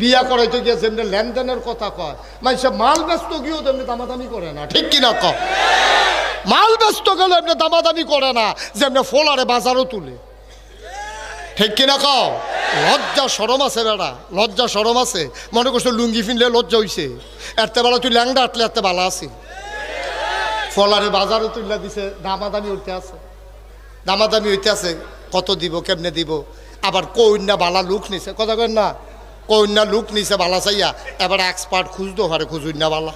বিয়া করাইতে গিয়ে যেমনি লেনদেনের কথা কয়, মানুষে মাল ব্যস্ত গিয়েও তেমনি দামাদামি করে না, ঠিক কিনা ক মাল ব্যস্ত গেলে এমনি দামাদামি করে না, যেমনি ফোলারে বাজারও তুলে। ঠিক কিনা কও? লজ্জা সরম আছে বেড়া, লজ্জা সরম আছে। মনে করছ লুঙ্গি ফিনলে লজ্জা হইছে? এরতে বেলা তুই ল্যাংডা আটলে এরতে বালা আছে। ফলারে বাজারও তুললা দিছে, দামাদামি হইতে আছে। দামাদামি হইতে আছে, কত দিব, কেমনে দিব? আবার কন্যা বালা লুক নিছে, কথা কেন না? কন্যা লুক নিছে বালা চাইয়া, এবার এক্সপার্ট খুঁজতো হারে খুঁজুন্যা বালা।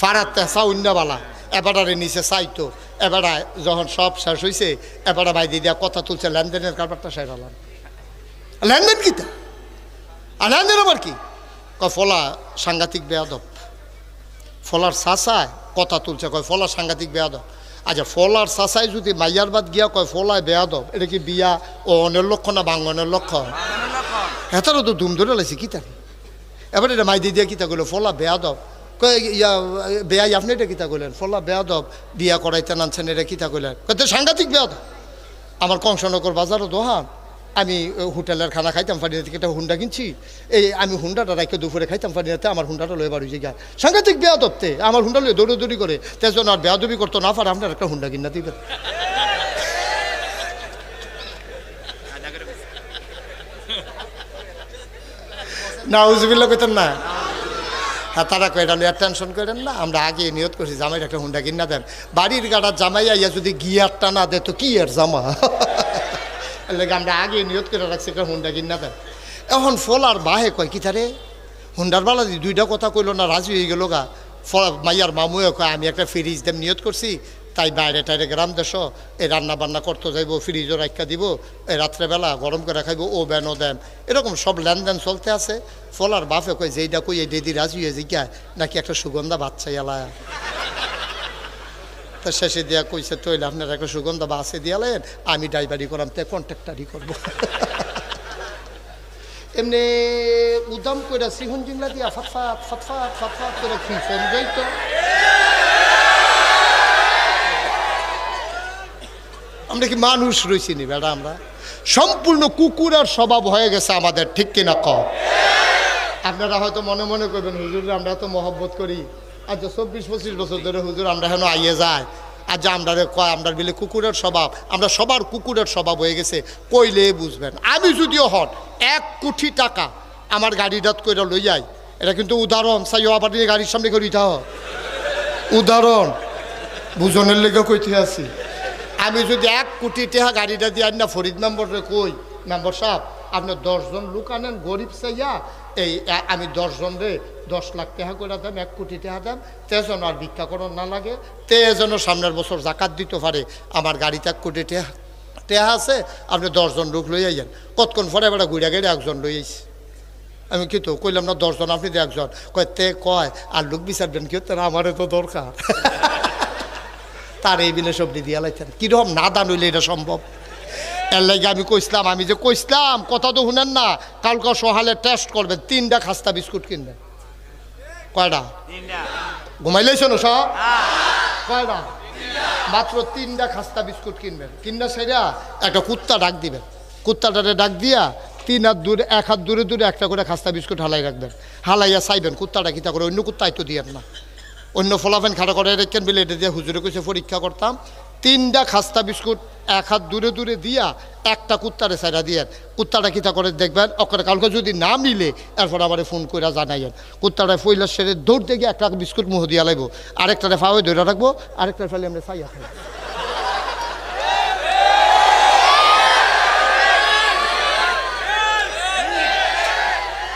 ফারাত তেসা উন্না বালা, এবারে নিচে চাইতো, এবারে যখন সব শেষ হয়েছে এবারে বাইদি দিয়া কথা তুলছে, লেনদেনের কারবারটা সেরালাম লেনদেন কি তা? আর লেনদেন আবার কি? ফলা সাংঘাতিক বেয়াদব। ফলার সাসায় কথা তুলছে, কয়, ফলা সাংঘাতিক বেয়াদব। আচ্ছা ফলার সাসায় যদি মাইয়ার বাদ গিয়া কয়, ফলায় বেয়াদব, এটা কি বিয়া ও অনের লক্ষ্য না বাঙ্গনের লক্ষ্য? হেতারও তো দুম ধরে লাইছে কি তার এবার এটা মাই দিয়ে কিতা করল ফলা বেয়াদব কয় ইয়া বেয়াই আপনি এটা কিতা করলেন ফলা বেয়াদব বিয়া করাইতে নানছেন এটা কিতা করলেন কত সাংঘাতিক বেয়াদব আমার কংসনগর বাজারও দোহান আমি হোটেলের খানা খাইতাম পারি থেকে একটা হুন্ডা কিনছি এই আমি হুন্ডাটা রাখে দুপুরে খাইতাম পারি না আমার হুন্ডাটা লয়ে বাড়ি গা সাংঘাতিক বেয়াদবতে আমার হুন্ডা লয়ে দৌড়ি করে তেজন আর বেয়াদবি করতো না পারে আপনার একটা হুন্ডা কিনা দিবেন না, উজবিল্লা কইতেন না। হ্যাঁ তারা কয়, এটা লইয়া টেনশন করেন না, আমরা আগে নিয়ত করছি জামাই একটা হুন্ডা কিনা দেন। বাড়ির গাড়ার জামাই আইয়া যদি গিয়ারটা না দেয়, তো কি আর জামা? লেগে আমরা আগে নিয়ত করে রাখছি, একটা হুন্ডা কিনা দেন। এখন ফল আর বাহে কয়, কি তারে? হুন্ডার বালা দুইটা কথা কইলো না, রাজি হয়ে গেল গা। মাইয়ার মামুয়ে কয়, আমি একটা ফ্রিজ দেম নিয়ত করছি। তাই বাইরে টাইরে গ্রাম দেশ এই রান্না বান্না করতে যাইব ফ্রিজও রাখা দিব, এই রাত্রেবেলা গরম করে খাইব, ও ও দেন। এরকম সব লেনদেন চলতে আছে। ফলার বাপে কই যেইটা কই এই দিদি রাজি হয়ে জিজ্ঞায় নাকি একটা সুগন্ধা বাচ্চা এলায় তা শেষে দিয়া কইছে, তৈলে, আপনার একটা সুগন্ধা বাসে দিয়ালেন আমি ড্রাইভারি করাম, তে কন্ট্রাক্টারই করব। এমনি উদাম কইরা সিহুন জিংলা দিয়া ফাতফাত ফাতফাত ফাতফাত করে কি ফোন যাইতো। আমরা কি মানুষ রয়েছি নি বেড়া আমরা? সম্পূর্ণ কুকুরের স্বভাব হয়ে গেছে আমাদের, ঠিক কিনা ক? আপনারা হয়তো মনে মনে করবেন, হুজুর, আমরা তো মহব্বত করি। আজ চব্বিশ, পঁচিশ বছর ধরে হুজুর, আমরা হেন আইয়ে যায় আজ আমরা কয়, আমরা বিলে কুকুরের স্বভাব, আমরা সবার কুকুরের স্বভাব হয়ে গেছে, কইলে বুঝবেন। আমি যদিও হন, এক কোটি টাকা আমার গাড়িটাত করে লই যাই এটা কিন্তু উদাহরণ চাইও আবার গাড়ির সামনে করি উদাহরণ, বুঝনের লেগে কইতে আছি। আমি যদি এক কোটি টাকা গাড়িটা দিয়ে না, ফরিদ মেম্বরে কই? মেম্বার সাহেব, আপনি দশজন লোক আনেন, গরিব চাইয়া। এই আমি দশজন রে দশ লাখ টাকা করে দেন এক কোটি টাকা দেন তেজন আর ভিক্ষা করণ না লাগে, তে যেন সামনের বছর জাকাত দিতে পারে। আমার গাড়িতে এক কোটি টাকা টেহা আছে, আপনি দশজন লোক লই আইয়েন। কতক্ষণ পরে এবার ঘুরে গেলে একজন লই আইছি। আমি কি তো কইলাম না, দশজন আপনি একজন। কয়, তে কয়, আর লোক বিচারবেন কি? তারা আমারে তো দরকার। তার এই বিলে সবজি দিয়া লাইছেন। কীরকম না দান হইলে এটা সম্ভব? এর লাগে আমি কইসলাম আমি যে কইসলাম কথা তো শুনেন না কালকে সহালে টেস্ট করবেন তিনটা খাস্তা বিস্কুট কিনবেন। কয়টা? ঘুমাইলেছেন সব? কয়টা? মাত্র তিনটা খাস্তা বিস্কুট কিনবেন। কিনটা সেরা একটা কুত্তা ডাক দিবেন। কুত্তাটারে ডাক দিয়া তিন হাত দূরে এক হাত দূরে দূরে একটা করে খাস্তা বিস্কুট হালাই রাখবেন। হালাইয়া চাইবেন কুত্তাটা কিতা করে অন্য কুত্তাই তো দিয়েন না। অন্য ফলাফেন খাড়া করে রেখেন বলে এটা দিয়ে হুজুরে কইছে পরীক্ষা করতাম। তিনটা খাস্তা বিস্কুট এক হাত দূরে দূরে দিয়া একটা কুত্তারে সাইরা দিয়ে কুত্তাটা কিতা করে দেখবেন? ওখানে কালকে যদি না মিলে, এরপর আবার ফোন করে জানাইয়েন। কুত্তাটা ফইলার সেরে দৌড়তে গিয়ে একটা বিস্কুট মুহ দিয়া লাগবো আরেকটারে ফাওয়ে ধরে রাখব, আরেকটার ফেলে আমরা সাইয়া খাই।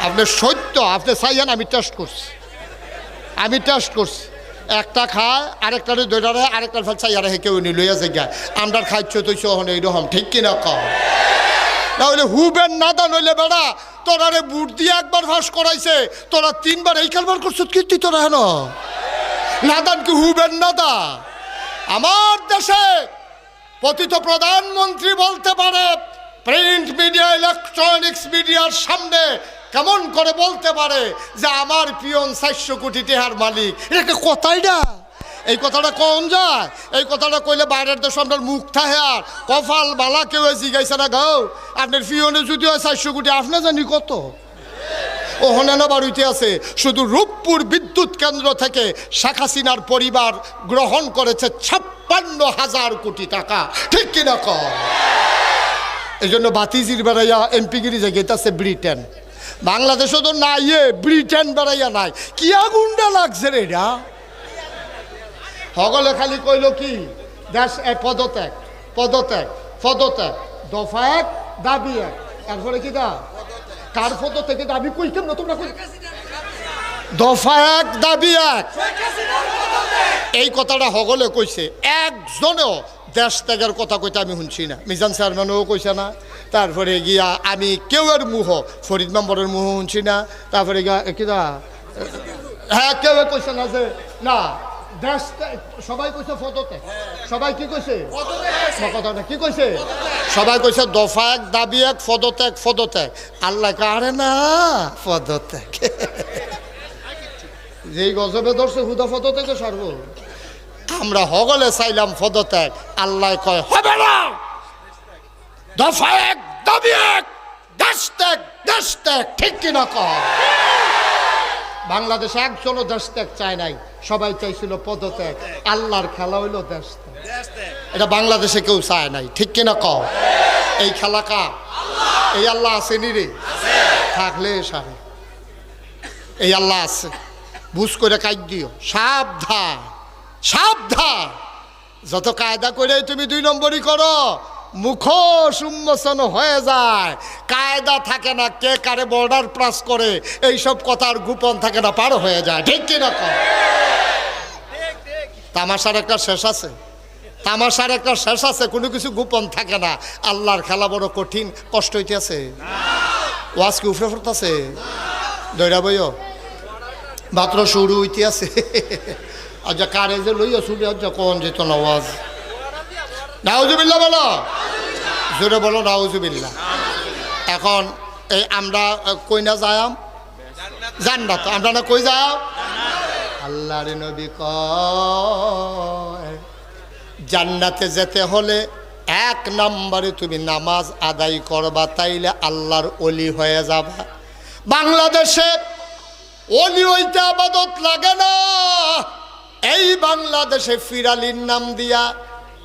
আপনি সত্য, আপনি চাইয়েন আমি টেস্ট করছি। আমি টেস্ট করছি। একটা খায়, আরেকটারে দৈরারে আরেকটার ফেল চাইয়ারে হে কেউ নি লইয়া জায়গা আমরার খাইছ তৈছ হন এইরকম ঠিক কিনা কম তাহলে হুবেন না দা, নইলে বেড়া, তোরারে বুট দিয়ে একবার ভাস করাইছে, তোরা তিনবার এই কারবার করছ, কীর্তি তোরা হেন? নাদান কি হুবেন না দা? আমার দেশে পতিত প্রধানমন্ত্রী বলতে পারে প্রিন্ট মিডিয়া ইলেকট্রনিক্স মিডিয়ার সামনে কেমন করে বলতে পারে যে আমার পিয়ন চারশো কোটি টেহার মালিক? এটা কথাই না। এই কথাটা কম যায়। এই কথাটা কইলে বাইরের দেশ আপনার মুখ থাকে আর। কফাল বালা কেউ জিগাইছে না গাও আপনার পিয়নে যদি হয় চারশো কোটি, আপনি জানি কত? ওখানে না বাড়িতে আছে। শুধু রূপপুর বিদ্যুৎ কেন্দ্র থেকে শেখ হাসিনার পরিবার গ্রহণ করেছে ছাপ্পান্ন হাজার কোটি টাকা। ঠিক কিনা কম এই জন্য বাতিজির বেড়াইয়া এমপিগিরি জায়গাতে আছে ব্রিটেন। বাংলাদেশও তো নাই এ, ব্রিটেন বেড়াইয়া নাই। কি আগুনটা লাগছে রে এটা? সকলে খালি কইল কি, দেশ এ পদত্যাগ পদত্যাগ পদত্যাগ। দফা এক, দাবি এক। তারপরে কি দা? কার পদ থেকে দাবি কইতাম না তোমরা কই দফা এক, দাবি এক। এই কথাটা হগলে কইছে। একজনেও দেশ ত্যাগের কথা কইতে আমি শুনছি না। মিজান চেয়ারম্যানও কইছে না। তারপরে গিয়া আমি কেউ কেউয়ের মুহ ফরিদ মেম্বরের মুহ শুনছি না তারপরে গিয়া কিনা হ্যাঁ কেউ কইছে না যে না দেশ সবাই কইছে পদত্যাগ সবাই কি কইছে? কথাটা কি কইছে? সবাই কইছে দফা এক দাবি এক পদত্যাগ পদত্যাগ আল্লাহ কারে না পদত্যাগ যেই গজবে ধরছে হুদা পদত্যাগে সারব? আমরা হগলে চাইলাম পদত্যাগ আল্লাহ কয় হবে না! দফা এক, দাবি এক, দেশ ত্যাগ দেশ ত্যাগ, ঠিক কিনা কয় বাংলাদেশে একজনও দেশ ত্যাগ চায় নাই, সবাই চাইছিল পদত্যাগ। আল্লাহর খেলা হইল দেশ ত্যাগ। এটা বাংলাদেশে কেউ চায় নাই, ঠিক কিনা কও এই খেলা কা এই আল্লাহ আসেনি রে? থাকলে সারে। এই আল্লাহ আছে। বুঝ করে কাজ দিও। সাবধান সাবধান। যত কায়দা করে তুমি দুই নম্বরই করো। মুখোশ উন্মোচন হয়ে যায়। কায়দা থাকে না কে কারে বর্ডার প্লাস করে, এইসব কথার গোপন থাকে না, পার হয়ে যায়। ঠিক কিনা কর তামাশার একটা শেষ আছে। তামাশার একটা শেষ আছে, কোনো কিছু গোপন থাকে না। আল্লাহর খেলা বড় কঠিন, কষ্ট হইতেছে। ওয়াজ কি উফরে ফুরতাছে দৈরা বইও। মাত্র শুরু হইতে আছে আচ্ছা কারে যে লইয়া শুরু আচ্ছা কোন যেত না ওয়াজ? নাউজুবিল্লা বলো। জোরে বলো নাউজুবিল্লা এখন এই আমরা কই না যায়াম? জান্নাত। আমরা না কই যাও আল্লাহর নবী কয়, জান্নাতে যেতে হলে এক নম্বরে তুমি নামাজ আদায় করবা, তাইলে আল্লাহর অলি হয়ে যাবা। বাংলাদেশে অলি হইতে আবাদত লাগে না। এই বাংলাদেশে ফিরালির নাম দিয়া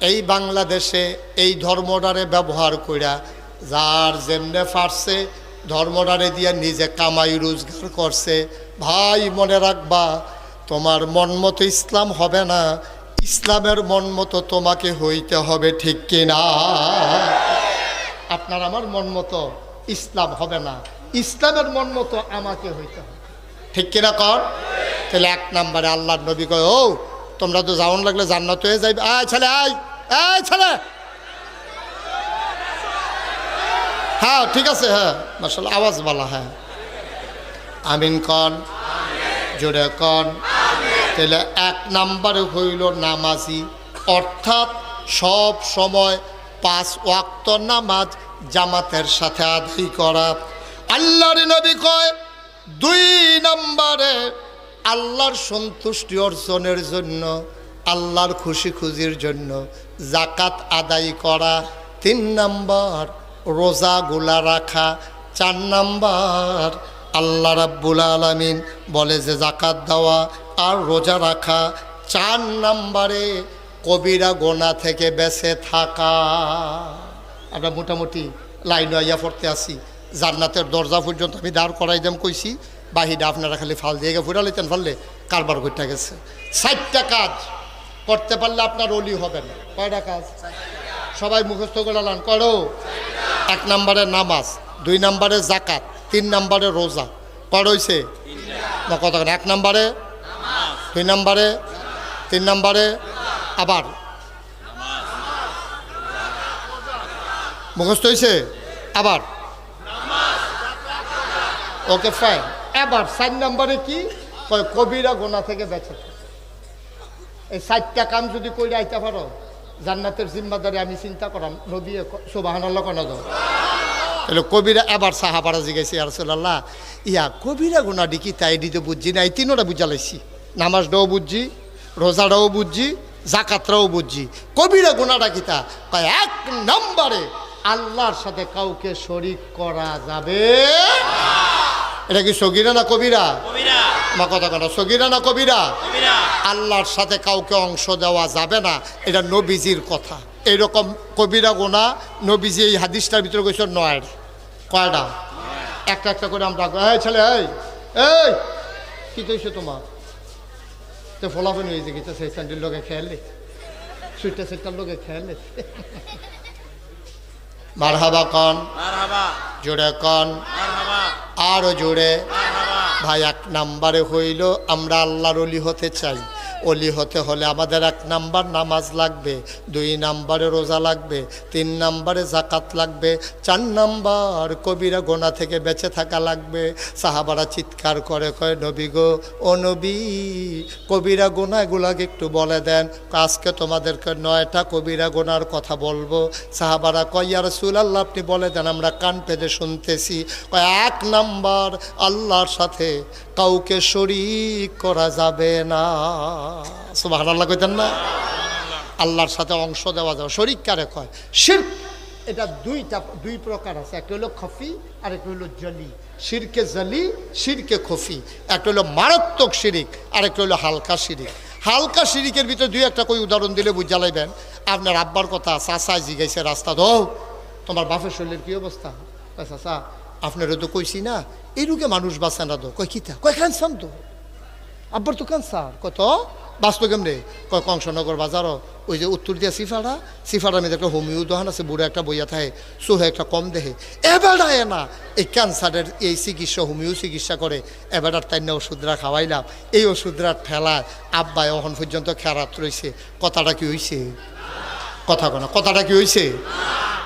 এই বাংলাদেশে এই ধর্মটারে ব্যবহার কইরা যার যেমনে পারছে ধর্মটারে দিয়া নিজে কামাই রোজগার করছে। ভাই, মনে রাখবা, তোমার মন মতো ইসলাম হবে না। ইসলামের মন মতো তোমাকে হইতে হবে ঠিক কিনা? আপনার আমার মন মতো ইসলাম হবে না। ইসলামের মন মতো আমাকে হইতে হবে। ঠিক কিনা কর? তাহলে এক নম্বরে আল্লাহর নবী কয়, ও, তোমরা তো যাওন লাগলে জান্নাত হয়ে যাইবে। আয় ছেলে, আয়। আয় ছেলে। হ্যাঁ ঠিক আছে হ্যাঁ। মাসাল আওয়াজ বলা হ্যাঁ। আমিন কন, জোরে কন। তাহলে এক নাম্বারে হইল নামাজি। অর্থাৎ সব সময় পাঁচ ওয়াক্ত নামাজ জামাতের সাথে আদায় করা। আল্লাহর নবী কয়, দুই নম্বরে আল্লাহর সন্তুষ্টি অর্জনের জন্য আল্লাহর খুশি খুশির জন্য জাকাত আদায় করা, তিন নাম্বার রোজাগুলা রাখা, চার নাম্বার আল্লাহ রাব্বুল আলমিন বলে যে জাকাত দেওয়া আর রোজা রাখা, চার নাম্বারে কবিরা গোনা থেকে বেঁচে থাকা। আমরা মোটামুটি লাইন আইয়া পড়তে আসি জান্নাতের দরজা পর্যন্ত আমি দাঁড় করাই দাম কইছি, বাহিরে আপনারা খালি ফাল দিয়ে ফুরা লইতেন ফাললে কারবার করতে গেছে। ষাটটা কাজ। করতে পারলে আপনার অলি হবেন কয়টা কাজ? সবাই মুখস্থ করে লান, করো। এক নম্বরে নামাজ, দুই নম্বরে জাকাত তিন নম্বরে রোজা। কর হইছে? না কত এক নম্বরে দুই নম্বরে, তিন নম্বরে আবার। মুখস্থ হয়েছে আবার। ওকে ফাইন এবার চার নম্বরে কি? কবিরা গোনা থেকে বেঁচে। এই চারটা কাম যদি করে আইতে পারো, জান্নাতের জিম্মাদারি আমি চিন্তা করাম নবী সোবাহান দাও। তাহলে কবিরা এবার সাহাবারা আর সাল্লাহ ইয়া কবিরা গোনা ডিকি তাই দিতে বুঝছি না এই তিনোটা বুঝালাইছি নামাজটাও বুঝছি রোজাটাও বুঝছি জাকাতটাও বুঝছি কবিরা গোনাটা কিতা কয়, এক নম্বরে আল্লাহর সাথে কাউকে শরিক করা যাবে এটা কি সগিরা না কবিরা? আমার কথা কথা সগিরা না কবিরা? আল্লাহর সাথে কাউকে অংশ দেওয়া যাবে না এটা নবীজির কথা। এইরকম কবিরা গোনা নবীজি এই হাদিসটার ভিতরে কইছে নয়। কয়টা? একটা একটা করে আমরা এই ছেলে এই এই কি কইছে তোমার? তো ফলাফল হয়েছে কি? তো সেই স্যান্ডেল লোকে খেয়ালে সুইটটা সেটটার লোকে খেয়ালে মারহাবা কন জোরে কন আরও জোরে। ভাই এক নাম্বারে হইল আমরা আল্লাহর অলি হতে চাই। অলি হতে হলে আমাদের এক নাম্বার নামাজ লাগবে, দুই নাম্বারে রোজা লাগবে, তিন নাম্বারে জাকাত লাগবে, চার নাম্বার কবিরা গোনা থেকে বেঁচে থাকা লাগবে। সাহাবারা চিৎকার করে, কয়, নবী গো, ও নবী, কবিরা গোনা এগুলাকে একটু বলে দেন, আজকে তোমাদেরকে নয়টা কবিরা গোনার কথা বলব। সাহাবারা কয়, ইয়া রাসূলুল্লাহ, আপনি বলে দেন, আমরা কান পেতে শুনতেছি। কয়, এক নাম্বার আল্লাহর সাথে কাউকে শরিক করা যাবে না। সুবাহ আল্লাহ কইতেন না? আল্লাহর সাথে অংশ দেওয়া যাবে শরিক কারে কয়? শির্ক। এটা দুইটা, দুই প্রকার আছে। একটা হলো খফি আর একটা হলো জলি। শিরকে জলি, শিরকে খফি। একটা হলো মারাত্মক শিরিক আর একটা হলো হালকা শিরিক। হালকা শিরিকের ভিতরে দুই একটা কই উদাহরণ দিলে বুঝা লাইবেন। আপনার আব্বার কথা চাষা জিগাইছে রাস্তা, ধো। তোমার বাপের শরীরের কি অবস্থা? চাষা আপনারও তো কইছি না। এই রোগে মানুষ বাঁচে না তো। কয়, কিতা? কয় ক্যান্সার তো। আব্বার তো ক্যান্সার কত? বাস্তব কেমনে কয় কংসনগর বাজারও ওই যে উত্তর দিয়া সিফাড়া, সিফাড়ার মধ্যে একটা হোমিও দোকান আছে, বুড়ো একটা বইয়া থাকে সোহে একটা কম দেহে। এবেড়া না, এই ক্যান্সারের এই চিকিৎসা, হোমিও চিকিৎসা করে এবেড়ার না ওষুধরা খাওয়াইলাম। এই ওষুধরা ঠেলায় আব্বাই অহন পর্যন্ত খেরাত রয়েছে কথাটা কি হয়েছে কথা কোনা কথাটা কি হয়েছে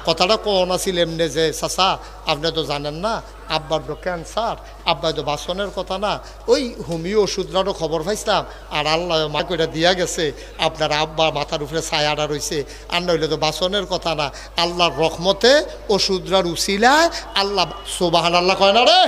কথাটা কোন আছিল এমনি যে, চাচা, আপনি তো জানেন না, আব্বার তো ক্যান্সার আব্বাই তো বাসনের কথা না। ওই হোমিও ওষুধরারও খবর পাইছিলাম, আর আল্লাহ মা কইটা দিয়া গেছে, আপনার আব্বা মাথার উপরে ছায়াটা রয়েছে আর নইলে তো বাসনের কথা না। আল্লাহর রহমতে ওষুধরার উচিলায় আল্লাহ সোবাহান আল্লাহ কয় না রে?